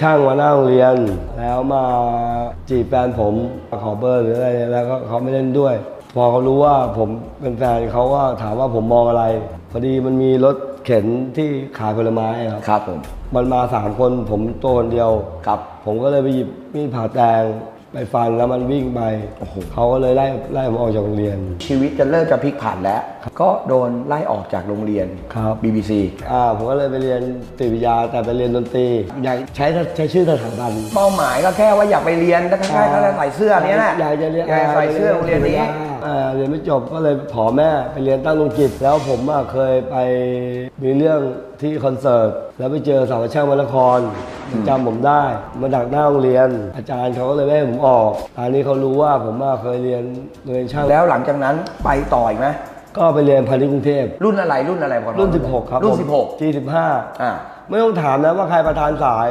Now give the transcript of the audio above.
ช่างมาหน้าโรงเรียน แล้วมาจีบแฟนผมขอเบอร์หรืออะไรแล้วก็เขาไม่เล่นด้วย พอเขารู้ว่าผมเป็นแฟนเขาก็ถามว่าผมมองอะไร พอดีมันมีรถเข็นที่ขายผลไม้ครับครับผมมันมาสามคนผมตัวคนเดียว ครับ ผมก็เลยไปหยิบมีดผ่าแตง ไปฟันแล้วมันวิ่งไปโอ้โห เขาก็เลยไล่ไล่ผมออกจากโรงเรียน ชีวิตจะเริ่มจะพลิกผันแล้ว ก็โดนไล่ออกจากโรงเรียน ครับ BBC อ่าผมก็เลยไปเรียนติวิทยาแต่ไปเรียนดนตรีอยากใช้ใช้ชื่อสถาบัน เป้าหมายก็แค่ว่าอยากไปเรียนแล้วก็แค่ใส่เสื้อเนี้ยแหละอยากจะเรียนอยากใส่เสื้อโรงเรียนนี้ อ่า เรียนไม่จบก็เลยขอแม่ไปเรียนตั้งดวงจิต แล้วผมอะเคยไปมีเรื่องที่คอนเสิร์ต แล้วไปเจอสาวช่างมนครจำผมได้ มาดักหน้าโรงเรียน อาจารย์เขาก็เลยไม่ให้ผมออกตอนนี้เขารู้ว่าผมอะเคยเรียนโรงเรียนช่างแล้วหลังจากนั้นไปต่ออีกไหมก็ไปเรียนพาณิชย์กรุงเทพ รุ่นอะไรรุ่นอะไรพอรุ่น 16 ครับรุ่นผม16 G15 อ่าไม่ต้องถามนะว่าใครประธานสาย